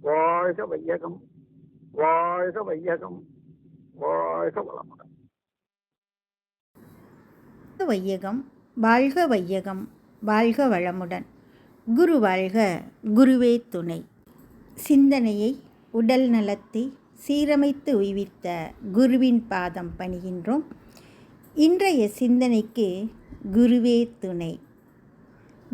வாழ்க வையகம் வாழ்க வையகம் வாழ்க வளமுடன். வையகம் வாழ்க வையகம் வாழ்க வளமுடன். குரு வாழ்க குருவே துணை. சிந்தனையை உடல் நலத்தை சீரமைத்து உய்வித்த குருவின் பாதம் பணிகின்றோம். இன்றைய சிந்தனைக்கு குருவே துணை.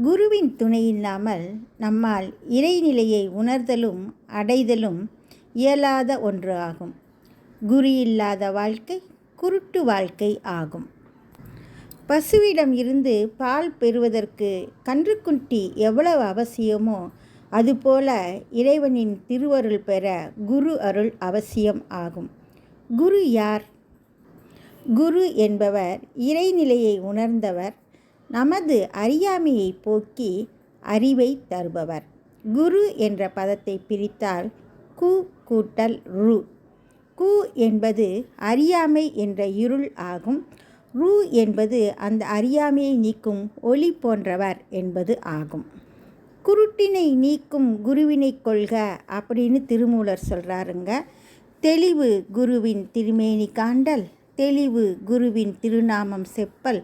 குருவின் துணை இல்லாமல் நம்மால் இறைநிலையை உணர்தலும் அடைதலும் இயலாத ஒன்று ஆகும். குரு இல்லாத வாழ்க்கை குருட்டு வாழ்க்கை ஆகும். பசுவிடம் இருந்து பால் பெறுவதற்கு கன்றுக்குட்டி எவ்வளவு அவசியமோ அதுபோல இறைவனின் திருவருள் பெற குரு அருள் அவசியம் ஆகும். குரு யார்? குரு என்பவர் இறைநிலையை உணர்ந்தவர் நமது அறியாமையை போக்கி அறிவை தருபவர். குரு என்ற பதத்தை பிரித்தால் கு கூட்டல் ரு. கு என்பது அறியாமை என்ற இருள் ஆகும். ரு என்பது அந்த அறியாமையை நீக்கும் ஒளி போன்றவர் என்பது ஆகும். குருட்டினை நீக்கும் குருவினை கொள்க அப்படின்னு திருமூலர் சொல்கிறாருங்க தெளிவு குருவின் திருமேனி காண்டல் தெளிவு குருவின் திருநாமம் செப்பல்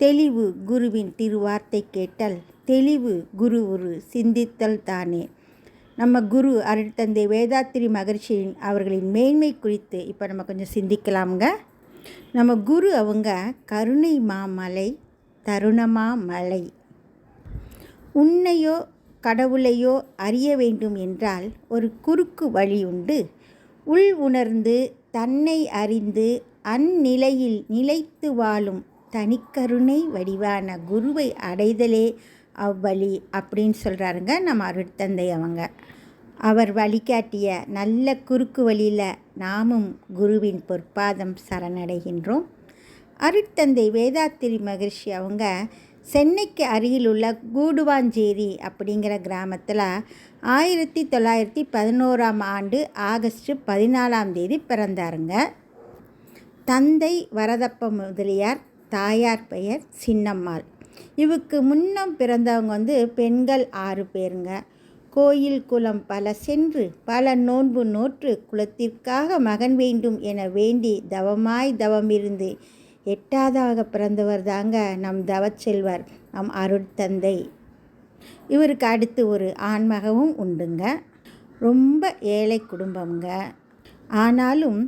தெளிவு குருவின் திருவார்த்தை கேட்டல் தெளிவு குரு உரு சிந்தித்தல் தானே. நம்ம குரு அருட்தந்தை வேதாத்திரி மகர்ஷியின் அவர்களின் மேன்மை குறித்து இப்போ நம்ம கொஞ்சம் சிந்திக்கலாமுங்க. நம்ம குரு அவங்க கருணை மாமலை தருணமா மலை. உன்னையோ கடவுளையோ அறிய வேண்டும் என்றால் ஒரு குறுக்கு வழி உண்டு. உள் உணர்ந்து தன்னை அறிந்து அந்நிலையில் நிலைத்து வாழும் தனிக்கருணை வடிவான குருவை அடைதலே அவ்வழி அப்படின்னு சொல்கிறாருங்க நம்ம அருட்தந்தை அவங்க. அவர் வழிகாட்டிய நல்ல குறுக்கு வழியில் நாமும் குருவின் பொற்பாதம் சரணடைகின்றோம். அருட்தந்தை வேதாத்திரி மகிழ்ச்சி அவங்க சென்னைக்கு அருகில் உள்ள கூடுவாஞ்சேரி அப்படிங்கிற கிராமத்தில் ஆயிரத்தி தொள்ளாயிரத்தி பதினோராம் ஆண்டு ஆகஸ்ட் பதினாலாம் தேதி பிறந்தாருங்க. தந்தை வரதப்ப முதலியார் தாயார் பெயர் சின்னம்மாள். இவுக்கு முன்னம் பிறந்தவங்க வந்து பெண்கள் ஆறு பேருங்க. கோயில் குலம் பல சென்று பல நோன்பு நோற்று குலத்திற்காக மகன் வேண்டும் என வேண்டி தவமாய் தவமிருந்து எட்டாவதாக பிறந்தவர் தாங்க நம் தவச்செல்வர் நம் அருட்தந்தை இவருக்கு அடுத்து ஒரு ஆண்மகவும் உண்டுங்க. ரொம்ப ஏழை குடும்பம்ங்க. ஆனாலும்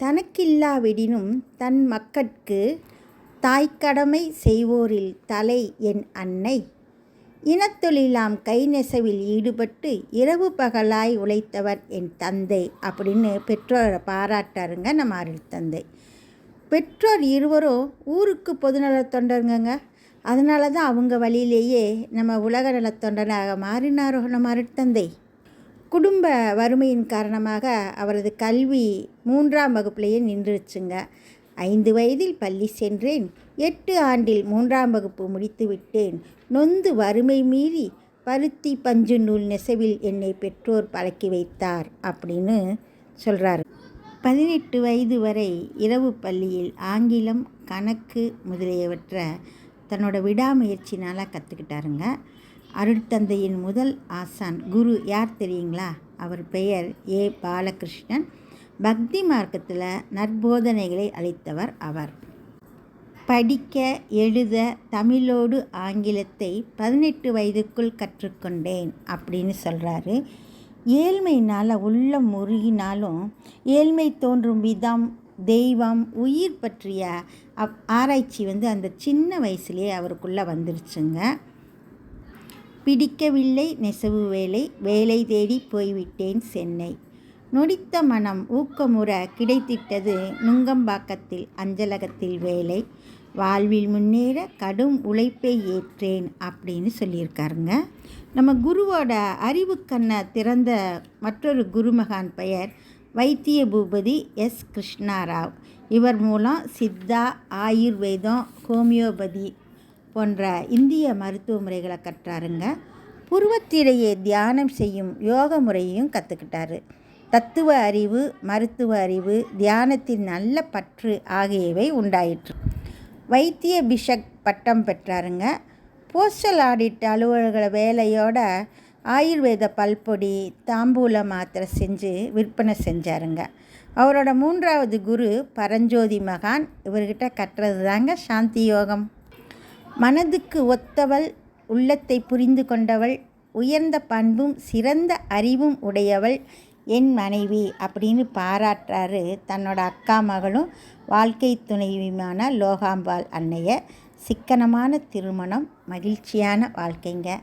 தனக்கில்லாவிடினும் தன் மக்கட்கு தாய்க்கடமை செய்வோரில் தலை என் அன்னை. இனத்தொழிலாம் கை நெசவில் ஈடுபட்டு இரவு பகலாய் உழைத்தவர் என் தந்தை அப்படின்னு பெற்றோரை பாராட்டாருங்க நம்ம அருள் தந்தை. பெற்றோர் இருவரும் ஊருக்கு பொதுநலத் தொண்டருங்கங்க. அதனால தான் அவங்க வழியிலேயே நம்ம உலக நலத்தொண்டனாக மாறினாரோ நம்ம அருட்தந்தை குடும்ப வறுமையின் காரணமாக அவரது கல்வி மூன்றாம் வகுப்புலேயே நின்றுச்சுங்க ஐந்து வயதில் பள்ளி சென்றேன். எட்டு ஆண்டில் மூன்றாம் வகுப்பு முடித்து விட்டேன். நொந்து வறுமை மீறி பருத்தி பஞ்சு நூல் நெசவில் என்னை பெற்றோர் பழக்கி வைத்தார் அப்படின்னு சொல்கிறாரு பதினெட்டு வயது வரை இரவு பள்ளியில் ஆங்கிலம் கணக்கு முதலியவற்றை தன்னோட விடாமுயற்சினால் கற்றுக்கிட்டாருங்க அருட்தந்தையின் முதல் ஆசான் குரு யார் தெரியுங்களா? அவர் பெயர் ஏ. பாலகிருஷ்ணன். பக்தி மார்க்கத்தில் நற்போதனைகளை அளித்தவர் அவர். படிக்க எழுத தமிழோடு ஆங்கிலத்தை பதினெட்டு வயதுக்குள் கற்றுக்கொண்டேன் அப்படின்னு சொல்கிறாரு ஏழ்மையினால் உள்ள முருகினாலும் ஏழ்மை தோன்றும் விதம் தெய்வம் உயிர் பற்றிய அப் ஆராய்ச்சி வந்து அந்த சின்ன வயசுலேயே அவருக்குள்ளே வந்துருச்சுங்க. பிடிக்கவில்லை நெசவு வேலை வேலை தேடி போய்விட்டேன் சென்னை. நொடித்த மனம் ஊக்கமுற கிடைத்திட்டது நுங்கம்பாக்கத்தில் அஞ்சலகத்தில் வேலை. வாழ்வில் முன்னேற கடும் உழைப்பை ஏற்றேன் அப்படின்னு சொல்லியிருக்காருங்க. நம்ம குருவோட அறிவு கண்ணை திறந்த மற்றொரு குருமகான் பெயர் வைத்திய பூபதி எஸ். கிருஷ்ணாராவ். இவர் மூலம் சித்தா ஆயுர்வேதம் ஹோமியோபதி போன்ற இந்திய மருத்துவ முறைகளை கற்றாருங்க. புருவத்திலேயே தியானம் செய்யும் யோக முறையையும் கற்றுக்கிட்டாரு தத்துவ அறிவு மருத்துவ அறிவு தியானத்தின் நல்ல பற்று ஆகியவை உண்டாயிற்று. வைத்திய பிஷக் பட்டம் பெற்றாருங்க. போஸ்டல் ஆடிட் அலுவலக வேலையோட ஆயுர்வேத பல்பொடி தாம்பூல மாத்திரை செஞ்சு விற்பனை செஞ்சாருங்க. அவரோட மூன்றாவது குரு பரஞ்சோதி மகான் இவர்கிட்ட கட்டுறது தாங்க சாந்தி யோகம். மனதுக்கு ஒத்தவள் உள்ளத்தை புரிந்து கொண்டவள் உயர்ந்த பண்பும் சிறந்த அறிவும் உடையவள் என் மனைவி அப்படின்னு பாராட்டுறாரு தன்னோட அக்கா மகளும் வாழ்க்கை துணைவியுமான லோகாம்பாள் அன்னைய. சிக்கனமான திருமணம் மகிழ்ச்சியான வாழ்க்கைங்க.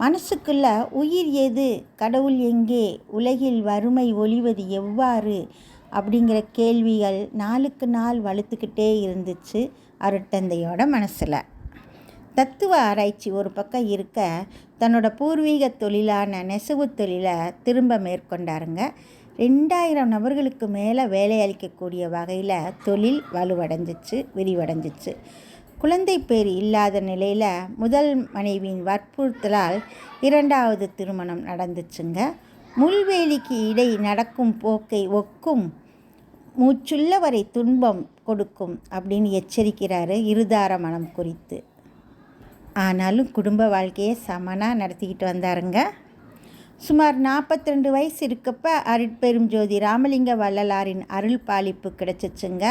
மனசுக்குள்ள உயிர் எது? கடவுள் எங்கே? உலகில் வறுமை ஒழிவது எவ்வாறு? அப்படிங்கிற கேள்விகள் நாளுக்கு நாள் வலுத்துக்கிட்டே இருந்துச்சு அருட்டந்தையோட மனசில். தத்துவ ஆராய்ச்சி ஒரு பக்கம் இருக்க தன்னோட பூர்வீக தொழிலான நெசவு தொழிலை திரும்ப மேற்கொண்டாருங்க. ரெண்டாயிரம் நபர்களுக்கு மேலே வேலை அளிக்கக்கூடிய வகையில் தொழில் வலுவடைஞ்சிச்சு விரிவடைஞ்சிச்சு. குழந்தை பேர் இல்லாத நிலையில் முதல் மனைவியின் வற்புறுத்தலால் இரண்டாவது திருமணம் நடந்துச்சுங்க. முள்வேலிக்கு இடை நடக்கும் போக்கை ஒக்கும் மூச்சுள்ளவரை துன்பம் கொடுக்கும் அப்படின்னு எச்சரிக்கிறாரு இருதார மனம் குறித்து. ஆனாலும் குடும்ப வாழ்க்கையை சமனாக நடத்திக்கிட்டு வந்தாருங்க. சுமார் நாற்பத்தி ரெண்டு வயசு இருக்கப்ப அருட்பெரும் ஜோதி ராமலிங்க வள்ளலாரின் அருள் பாலிப்பு கிடச்சிச்சுங்க.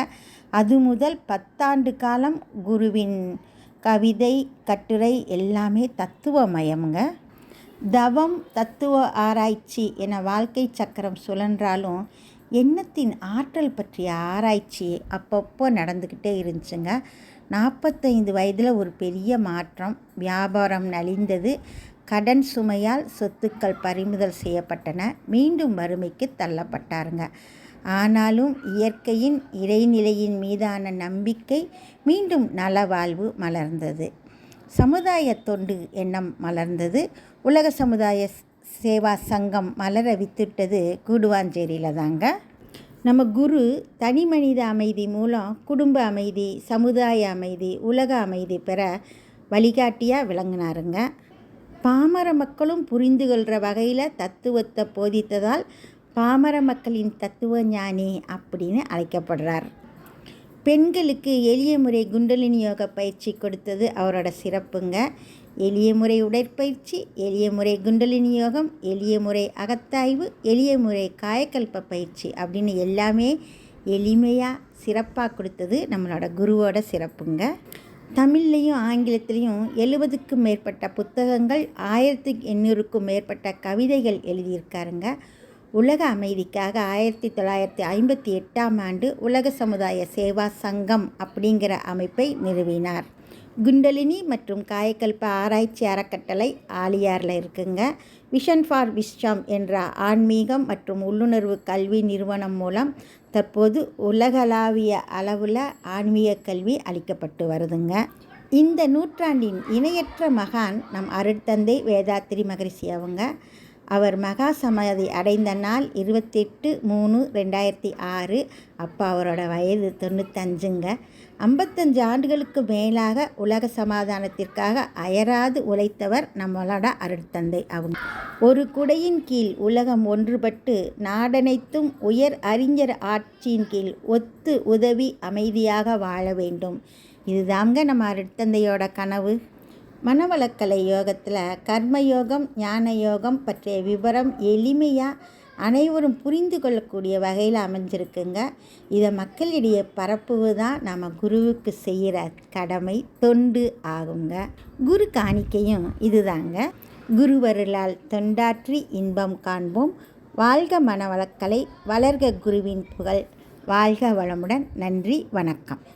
அது முதல் பத்தாண்டு காலம் குருவின் கவிதை கட்டுரை எல்லாமே தத்துவமயம்ங்க. தவம் தத்துவ ஆராய்ச்சி என வாழ்க்கை சக்கரம் சுழன்றாலும் எண்ணத்தின் ஆற்றல் பற்றிய ஆராய்ச்சி அப்பப்போ நடந்துக்கிட்டே இருந்துச்சுங்க. நாற்பத்தைந்து வயதில் ஒரு பெரிய மாற்றம். வியாபாரம் நலிந்தது. கடன் சுமையால் சொத்துக்கள் பறிமுதல் செய்யப்பட்டன. மீண்டும் வறுமைக்கு தள்ளப்பட்டாருங்க. ஆனாலும் இயற்கையின் இறைநிலையின் மீதான நம்பிக்கை மீண்டும் நலவாழ்வு மலர்ந்தது. சமுதாய தொண்டு எண்ணம் மலர்ந்தது. உலக சமுதாய சேவா சங்கம் மலர வித்துட்டது கூடுவாஞ்சேரியில் தாங்க நம்ம குரு தனி மனித அமைதி மூலம் குடும்ப அமைதி சமுதாய அமைதி உலக அமைதி பெற வழிகாட்டியாக விளங்கினாருங்க. பாமர மக்களும் புரிந்து கொள்கிற வகையில் தத்துவத்தை போதித்ததால் பாமர மக்களின் தத்துவ ஞானி அப்படின்னு அழைக்கப்படுறார். பெண்களுக்கு எளிய முறை குண்டலினி யோக பயிற்சி கொடுத்தது அவரோட சிறப்புங்க. எளிய முறை உடற்பயிற்சி எளிய முறை குண்டலினி யோகம் எளிய முறை அகத்தாய்வு எளிய முறை காயக்கல்ப பயிற்சி அப்படின்னு எல்லாமே எளிமையாக சிறப்பாக கொடுத்தது நம்மளோட குருவோட சிறப்புங்க. தமிழ்லையும் ஆங்கிலத்திலையும் எழுபதுக்கும் மேற்பட்ட புத்தகங்கள் ஆயிரத்தி எண்ணூறுக்கும் மேற்பட்ட கவிதைகள் எழுதியிருக்காருங்க. உலக அமைதிக்காக ஆயிரத்தி தொள்ளாயிரத்தி ஐம்பத்தி எட்டாம் ஆண்டு உலக சமுதாய சேவா சங்கம் அப்படிங்கிற அமைப்பை நிறுவினார். குண்டலினி மற்றும் காயக்கல்ப ஆராய்ச்சி அறக்கட்டளை ஆலியாரில் இருக்குங்க. விஷன் ஃபார் விஸ்டம் என்ற ஆன்மீகம் மற்றும் உள்ளுணர்வு கல்வி நிறுவனம் மூலம் தற்போது உலகளாவிய அளவில் ஆன்மீக கல்வி அளிக்கப்பட்டு வருதுங்க. இந்த நூற்றாண்டின் இணையற்ற மகான் நம் அருட்தந்தை வேதாத்திரி மகரிஷி அவங்க. அவர் மகா சமாதி அடைந்த நாள் இருபத்தெட்டு மூணு ரெண்டாயிரத்தி ஆறு. அப்போ அவரோட வயது தொண்ணூத்தஞ்சுங்க. ஐம்பத்தஞ்சு ஆண்டுகளுக்கு மேலாக உலக சமாதானத்திற்காக அயராது உழைத்தவர் நம்மளோட அருட்தந்தை அவங்க. ஒரு குடையின் கீழ் உலகம் ஒன்றுபட்டு நாடனைத்தும் உயர் அறிஞர் ஆட்சியின் கீழ் ஒத்து உதவி அமைதியாக வாழ வேண்டும். இதுதாங்க நம்ம அருட்தந்தையோட கனவு. மனவளக்கலை யோகத்தில் கர்மயோகம் ஞான யோகம் பற்றிய விவரம் எளிமையாக அனைவரும் புரிந்து கொள்ளக்கூடிய வகையில் அமைஞ்சிருக்குங்க. இதை மக்களிடையே பரப்புவது தான் நம்ம குருவுக்கு செய்கிற கடமை தொண்டு ஆகுங்க. குரு காணிக்கையும் இதுதாங்க. குருவருளால் தொண்டாற்றி இன்பம் காண்போம். வாழ்க மனவளக்கலை வளர்க குருவின் புகழ். வாழ்க வளமுடன். நன்றி வணக்கம்.